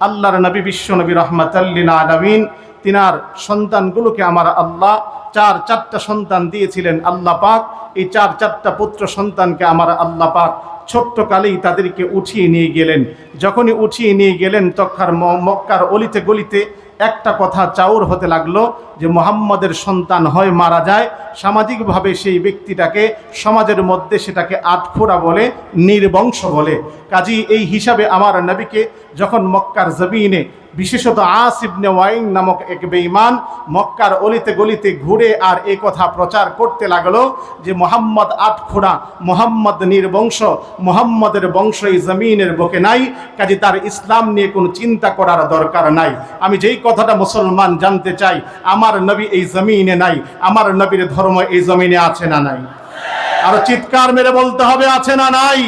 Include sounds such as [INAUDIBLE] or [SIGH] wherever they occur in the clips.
আল্লাহর নবী বিশ্ব নবী রহমাতাল্লিন আলমিন, তিনার সন্তানগুলোকে আমার আল্লাহ চার চারটা সন্তান দিয়েছিলেন আল্লাহ পাক। এই চার চারটা পুত্র সন্তানকে আমার আল্লাহ পাক ছোট্টকালেই তাদেরকে উঠিয়ে নিয়ে গেলেন। যখনই উঠিয়ে নিয়ে গেলেন তখন ম- মক্কার অলিতে গলিতে একটা কথা চাউর হতে লাগল যে মোহাম্মদের সন্তান হয় মারা যায়, সামাজিকভাবে সেই ব্যক্তিটাকে সমাজের মধ্যে সেটাকে আটখোড়া বলে, নির্বংশ বলে। কাজী এই হিসাবে আমার নবীকে যখন মক্কার জমিনে বিশেষত আসিবনে ওয়াইন নামক এক বেঈমান মক্কার অলিতে গলিতে ঘুরে আর এই কথা প্রচার করতে লাগল যে মোহাম্মদ আটখোড়া মোহাম্মদ নির্বংশ, মোহাম্মদের বংশ এই জমিনের বকে নাই, কাজে তার ইসলাম নিয়ে কোনো চিন্তা করার দরকার নাই। আমি যেই কথাটা মুসলমান জানতে চাই, আমার নবী এই জমিনে নাই, আমার নবীর ধর্ম এই জমিনে আছে না নাই? আর চিৎকার মেরে বলতে হবে, আছে না নাই?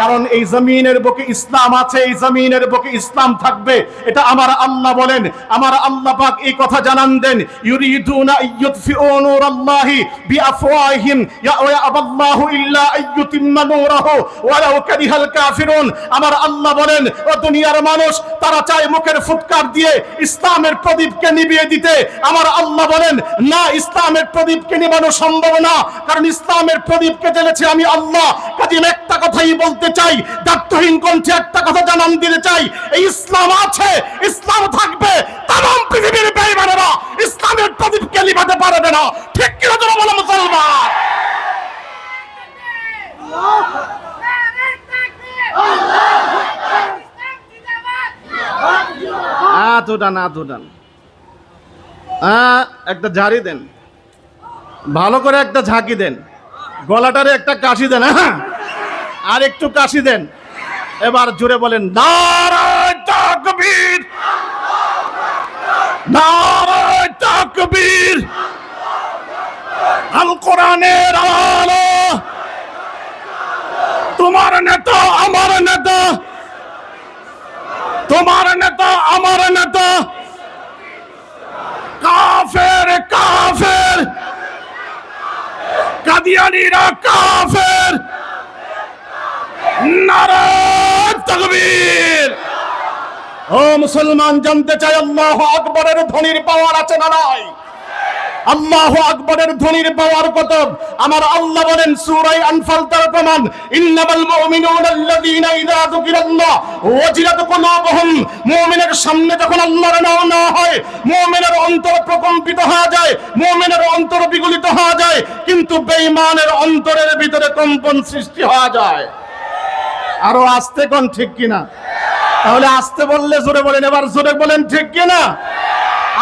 কারণ এই জমিনের বুকে ইসলাম আছে, এই জমিনের বুকে ইসলাম থাকবে। এটা আমার আল্লাহ বলেন। আমার আল্লাহ পাক এই কথা জানান দেন। ইউরিদুনা ইয়ুতফিউ নূরাল্লাহি বিআফওয়াহিম ইয়া আবাল্লাহু ইল্লা আইয়ুতিম্মা নূরাহু ওয়ালাউ কারিহাল কাফিরুন। আমার আল্লাহ বলেন, ও দুনিয়ার মানুষ, তারা চায় মুখের ফুৎকার দিয়ে ইসলামের প্রদীপকে নিভিয়ে দিতে। আমার আল্লাহ বলেন, না, ইসলামের প্রদীপকে নিবানো সম্ভব না, কারণ ইসলামের প্রদীপকে জ্বেলেছে আমি আল্লাহ। কাজে একটা কথাই বলতে চাই। দায়িত্বহীন কণ্ঠে একটা কথা জানান দিতে চাই। এই ইসলাম আছে, ইসলাম থাকবে। তাম পৃথিবীর বেইমানেরা ইসলামের প্রদীপকে নিভাতে পারবে না। ঠিক কিনা তোরা বলো, মুসলমান? একটা ঝাড়ি দেন। ভালো করে একটা ঝাঁকি দেন। গলাটারে একটা কাশি দেন হ্যাঁ। আর একটু কাশি দেন। এবার জুড়ে বলেন, নারায় তাকবীর নারায় তাকবীর, আল কোরআনের আলো, তোমার নেতা, আমার নেতা, তোমার নেতা, আমার নেতা, কাফের কাফের, কাদিয়ানিরা কাফের নারায়ণ ও মুসলমান, জানতে চাই আল্লাহ আকবরের ধ্বনির পাওয়ার আছে না নাই? আল্লাহ আকবরের ধ্বনির পাওয়ার কত? আমার আল্লাহ বলেন, সূরাই আনফাল তার প্রমাণ, ইন্নামাল মুমিনুনা আল্লাযীনা ইযা যুকিরাল্লাহ। ওয়াজিলাত কুলুবুহুম। মুমিনের সামনে যখন আল্লাহর নাম নেওয়া হয়, মুমিনের অন্তর প্রকম্পিত হয়ে যায়, মুমিনের অন্তর বিগলিত হয়ে যায়, কিন্তু বেঈমানের অন্তরের ভিতরে কম্পন সৃষ্টি হয়ে যায়। আরও আসতে কোন ঠিক কিনা? তাহলে আসতে বললে জোরে বলেন, এবার জোরে বলেন ঠিক কিনা?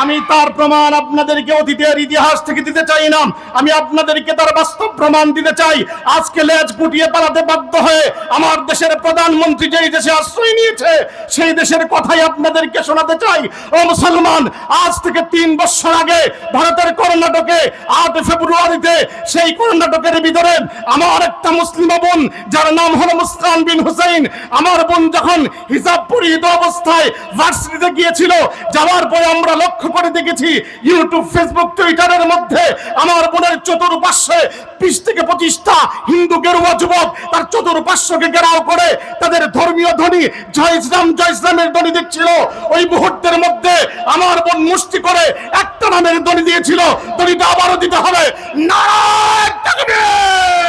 আমি তার প্রমাণ আপনাদেরকে অতীতের ইতিহাস থেকে দিতে চাই না। আমি আপনাদেরকে তার বাস্তব প্রমাণ দিতে চাই। আজকে লেজ গুটিয়ে পালাতে বাধ্য হয়ে আমার দেশের প্রধানমন্ত্রী যেই দেশে আশ্রয় নিয়েছে, সেই দেশের কথাই আপনাদেরকে শোনাতে চাই। ও মুসলমান, আজ থেকে তিন বছর আগে ভারতের কর্ণাটকে আট ফেব্রুয়ারিতে সেই কর্ণাটকের ভিতরে আমার একটা মুসলিম বোন, যার নাম হলো মুস্কান বিন হুসাইন, আমার বোন যখন হিজাব পরিহিত অবস্থায় ভার্সিটিতে গিয়েছিল, যাওয়ার পরে আমরা লক্ষ্য করে দেখেছি ইউটিউব ফেসবুক টুইটারের মধ্যে আমার বোনের চতুর্পার্শ্বে বিশ থেকে পঁচিশটা হিন্দু গেরুয়া যুবক তার চতুর্পার্শ্বকে ঘেরাও করে তাদের ধর্মীয় ধ্বনি জয় ইসলাম জয় ইসলামের ধ্বনি দিচ্ছিল। ওই মুহূর্তের মধ্যে আমার বোন মুষ্টি করে একটা নামের ধ্বনি দিয়েছিল। ধ্বনিটা আবারও দিতে হবে। নারায়ণ!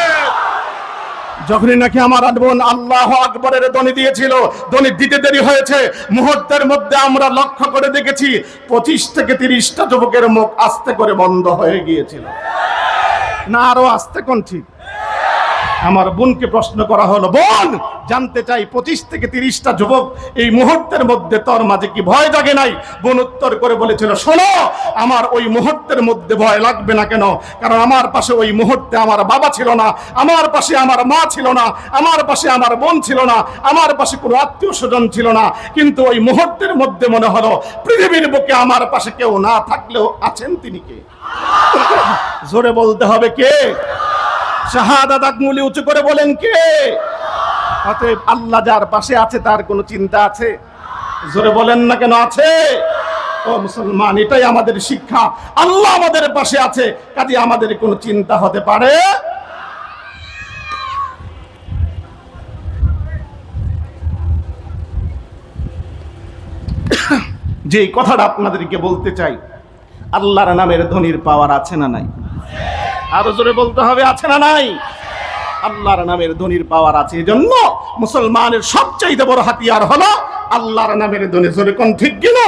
যখনই নাকি আমার বোন আল্লাহ আকবরের দনি দিয়েছিল দনি দিতে দেরি হয়েছে, মুহূর্তের মধ্যে আমরা লক্ষ্য করে দেখেছি পঁচিশ থেকে তিরিশটা যুবকের মুখ আস্তে করে বন্ধ হয়ে গিয়েছিল। না আরও আস্তে কোন ঠিক? আমার বোনকে প্রশ্ন করা হলো, বোন, জানতে চাই, পঁচিশ থেকে তিরিশটা যুবক এই মুহূর্তের মধ্যে তোর মাঝে কি ভয় জাগে নাই? বোন উত্তর করে বলেছিল, শোনো, আমার ওই মুহূর্তের মধ্যে ভয় লাগবে না কেন? কারণ আমার পাশে ওই মুহূর্তে আমার বাবা ছিল না, আমার পাশে আমার মা ছিল না, আমার পাশে আমার বোন ছিল না, আমার পাশে কোনো আত্মীয় স্বজন ছিল না। কিন্তু ওই মুহূর্তের মধ্যে মনে হলো, পৃথিবীর বুকে আমার পাশে কেউ না থাকলেও আছেন তিনি কে? জোরে বলতে হবে কে? শাহাদাত আঙ্গুলি উঁচু করে বলেন কে? অতএব আল্লাহ যার পাশে আছে, তার কোনো চিন্তা আছে? জোরে বলেন না কেন আছে? ও মুসলমান, এটাই আমাদের শিক্ষা। আল্লাহ আমাদের পাশে আছে, কাজে আমাদের কোনো চিন্তা হতে পারে? [COUGHS] যে কথাটা আপনাদেরকে বলতে চাই, আল্লাহর নামের ধনির পাওয়ার আছে না নাই? আরও জোরে বলতে হবে, আছে না নাই? আল্লাহর নামের ধনির পাওয়ার আছে জন্য মুসলমানের সবচাইতে বড় হাতিয়ার হলো আল্লাহর নামের ধনী। জোরে কোন ঠিক কিনা?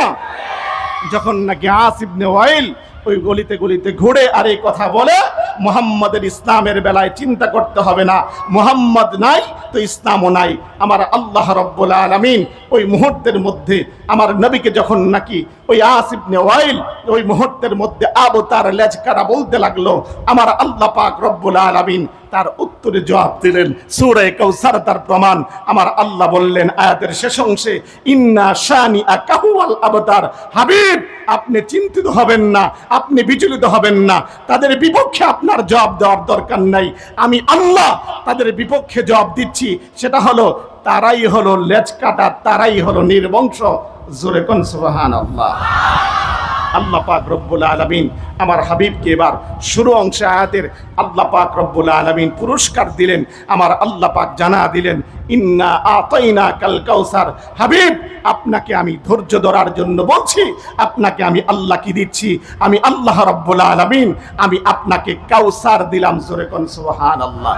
যখন নাকি আসিবনে ওয়াইল ওই গলিতে গলিতে ঘুরে আর এই কথা বলে, মুহাম্মদের ইসলামের বেলায় চিন্তা করতে হবে না, মুহাম্মদ নাই তো ইসলামও নাই। আমার আল্লাহ রব্বুল আলামিন ওই মুহূর্তের মধ্যে আমার নবীকে যখন নাকি ওই আসিবনে ওয়াইল ওই মুহূর্তের মধ্যে আবু তার লেজকারা বলতে লাগল, আমার আল্লাহ পাক রব্বুল আলামিন তার উত্তরে জবাব দিলেন, সূরা কাউসার তার প্রমাণ। আমার আল্লাহ বললেন, আয়াতের শেষ অংশে, ইন্না শানি আকাহুয়াল আবতার। হাবিব, আপনি চিন্তিত হবেন না, আপনি বিচলিত হবেন না। তাদের বিপক্ষে আপনার জবাব দেওয়ার দরকার নাই। আমি আল্লাহ তাদের বিপক্ষে জবাব দিচ্ছি। সেটা হলো, তারাই হলো লেজ কাটা তারাই হলো নির্বংশ। জোরে কোন সুবহানাল্লাহ। আল্লাহ আল্লাহ পাক রব্বুল আলমিন আমার হাবিবকে এবার শুরু অংশে আয়াতের আল্লাহ পাক রব্বুল আলমিন পুরস্কার দিলেন, আমার আল্লাহ পাক জানা দিলেন, ইন্না আতাইনা কাল কাউসার। হাবিব, আপনাকে আমি ধৈর্য ধরার জন্য বলছি, আপনাকে আমি আল্লাহ কি দিচ্ছি? আমি আল্লাহ রব্বুল আলমিন, আমি আপনাকে কাউসার দিলাম, জোরে কোন সুবহান আল্লাহ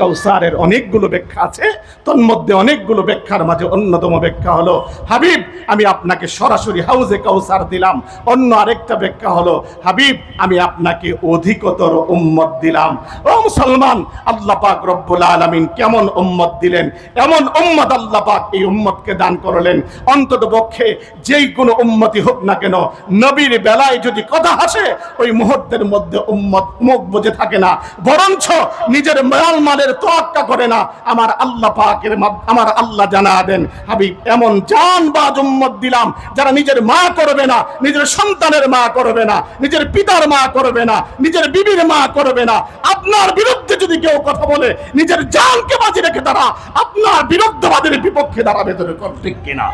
কাউসারের অনেকগুলো ব্যাখ্যা আছে, তন্মধ্যে অনেকগুলো ব্যাখ্যার মাঝে অন্যতম ব্যাখ্যা হলো, হাবিব, আমি আপনাকে সরাসরি হাউজে কাউসার দিলাম। অন্য আরেকটা ব্যাখ্যা হলো, হাবিব, আমি আপনাকে অধিকতর উম্মত দিলাম। ও মুসলমান, আল্লাহ পাক রব্বুল আলামিন কেমন উম্মত দিলেন? এমন উম্মত আল্লাহ পাক এই উম্মতকে দান করলেন। অন্তত পক্ষে যেই কোনো উম্মতি হোক না কেন, নবীর বেলায় যদি কথা আসে ওই মুহূর্তের মধ্যে উম্মত মুখ বুঝে থাকে না। বরঞ্চ নিজের মাল মালের তোয়াক্কা করে না। আমার আল্লাহ পাকের আমার আল্লাহ জানা দেন। হাবিব, এমন জান বা উম্মত দিলাম, যারা নিজের মা করবে না, নিজের সন্তানের মা করবে না, নিজের পিতার মা করবে না, নিজের বিবির মা করবে না। আপনার বিরুদ্ধে যদি কেউ কথা বলে, নিজের জানকে বাজি রেখে তারা আপনার বিরুদ্ধবাদের বিপক্ষে দাঁড়াবে। তোর ঠিক কিনা?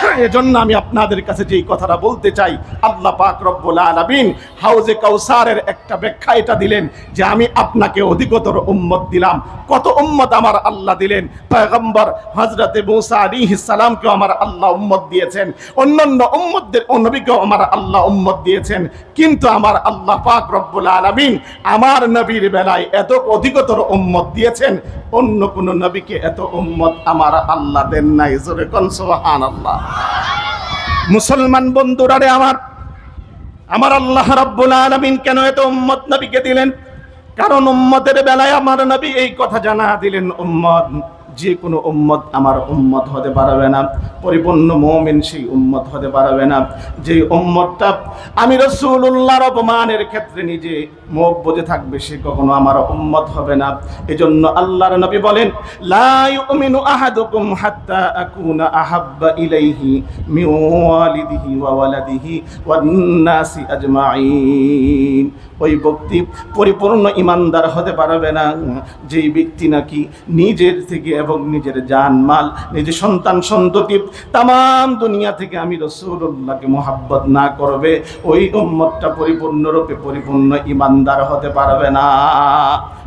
[COUGHS] এজন্য আমি আপনাদের কাছে যেই কথাটা বলতে চাই, আল্লাহ পাক রব্বুল আলামিন হাউজে কাউসারের একটা ব্যাখ্যা এটা দিলেন যে আমি আপনাকে অধিকতর উম্মত দিলাম। কত উম্মত আমার আল্লাহ দিলেন। পয়গম্বর হযরতে মুসা আলাইহিস সালামকে আমার আল্লাহ উম্মত দিয়েছেন। অন্যান্য উম্মতদের ও নবীকেও আমার আল্লাহ উম্মত দিয়েছেন। কিন্তু আমার আল্লাহ পাক রব্বুল আলামিন আমার নবীর বেলায় এত অধিকতর উম্মত দিয়েছেন, অন্য কোন নবীকে এত উম্মত আমার আল্লাহ দেন নাই। জোরে কোন সুবহানাল্লাহ। মুসলমান বন্ধুরা রে আমার আমার আল্লাহ রাব্বুল আলামিন কেন এত উম্মত নবীকে দিলেন? কারণ উম্মতের বেলায় আমার নবী এই কথা জানা দিলেন, উম্মত। যে কোনো উম্মত আমার উম্মত হতে পারবে না, পরিপূর্ণ মুমিন সেই উম্মত হতে পারবে না। যে উম্মতটা আমি রসুল্লাহর অপমানের ক্ষেত্রে নিজে মুখ বুঝে থাকবে, সে কখনো আমার উম্মত হবে না। এজন্য আল্লাহর নবী বলেন, লা ইউমিনু আহাদুকুম হাত্তা আকুনা আহাব্বা ইলাইহি মিন ওয়ালিদিহি ওয়া ওয়ালাদিহি আজমাইন ওই ব্যক্তি পরিপূর্ণ ইমানদার হতে পারবে না। যেই ব্যক্তি নাকি নিজের থেকে এবং নিজের জান, মাল নিজের সন্তান, সন্ততি তাম দুনিয়া থেকে আমি রসুল্লাহকে মোহাব্বত না করবে, ওই উম্মতটা পরিপূর্ণরূপে পরিপূর্ণ ইমানদার হতে পারবে না।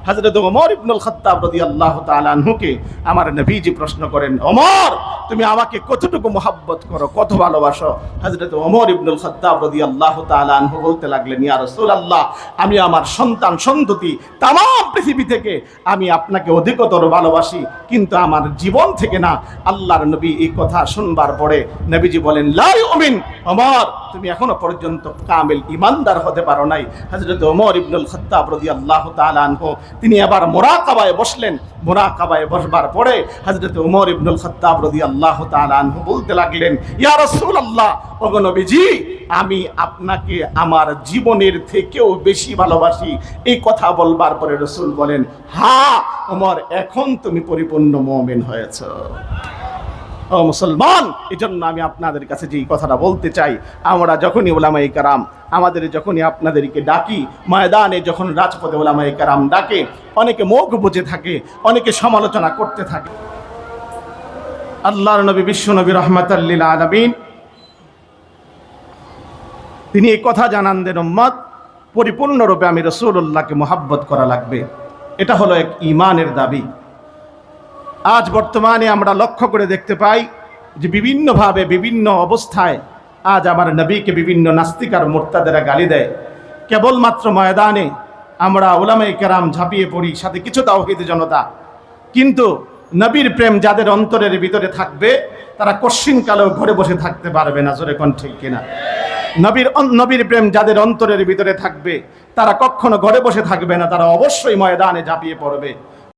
হযরত ওমর ইবনুল খাত্তাব রাদিয়াল্লাহু তাআলা আনহুকে আমার নবীজি প্রশ্ন করেন, ওমর, তুমি আমাকে কতটুকু মোহাব্বত করো, কত ভালোবাসো? হযরত ওমর ইবনুল খাত্তাব রাদিয়াল্লাহু তাআলা আনহু বলতে লাগলেন, ইয়া রাসূলুল্লাহ, আমি আমার সন্তান সন্ততি তাম পৃথিবী থেকে আমি আপনাকে অধিকতর ভালোবাসি, কিন্তু আমার জীবন থেকে না। আল্লাহর নবী এই কথা শুনবার পরে নবীজি বলেন লাই ইউমিন, ওমর, তুমি এখনও পর্যন্ত কামিল ইমানদার হতে পারো নাই। হযরত ওমর ইবনুল খাত্তাব রাদিয়াল্লাহু তাআলা আনহু তিনি আবার মোরাকাবায় বসলেন। মোরাকাবায় বসবার পরে হজরত উমর ইবনুল খত্তাব রদি আল্লাহ তালু বলতে লাগলেন, ইয়া রসুল আল্লাহ অগনবীজি আমি আপনাকে আমার জীবনের থেকেও বেশি ভালোবাসি। এই কথা বলবার পরে রসুল বলেন, হা ওমর এখন তুমি পরিপূর্ণ মমিন হয়েছো। ও মুসলমান এই জন্য আমি আপনাদের কাছে যেই কথাটা বলতে চাই, আমরা যখনই ওলামাই কারাম, আমাদের যখনই আপনাদেরকে ডাকি, ময়দানে যখন রাজপথে ওলামাই কারাম ডাকে, অনেকে মুখ বুঝে থাকে, অনেকে সমালোচনা করতে থাকে। আল্লাহর নবী, বিশ্ব নবী রহমতাল্লিল আলমিন, তিনি এই কথা জানান দেন, উম্মত, পরিপূর্ণরূপে আমি রসুল্লাহকে মোহাব্বত করা লাগবে। এটা হলো এক ইমানের দাবি। আজ বর্তমানে আমরা লক্ষ্য করে দেখতে পাই যে বিভিন্নভাবে বিভিন্ন অবস্থায় আজ আমার নবীকে বিভিন্ন নাস্তিকার মোর্তাদেরা গালি দেয়। কেবলমাত্র ময়দানে আমরা ওলামাই কেরাম ঝাঁপিয়ে পড়ি, সাথে কিছু তাওহিদ জনতা। কিন্তু নবীর প্রেম যাদের অন্তরের ভিতরে থাকবে, তারা কশ্চিনকালেও ঘরে বসে থাকতে পারবে না, জোরে কোন ঠিক কিনা? নবীর নবীর প্রেম যাদের অন্তরের ভিতরে থাকবে, তারা কখনো ঘরে বসে থাকবে না, তারা অবশ্যই ময়দানে ঝাঁপিয়ে পড়বে।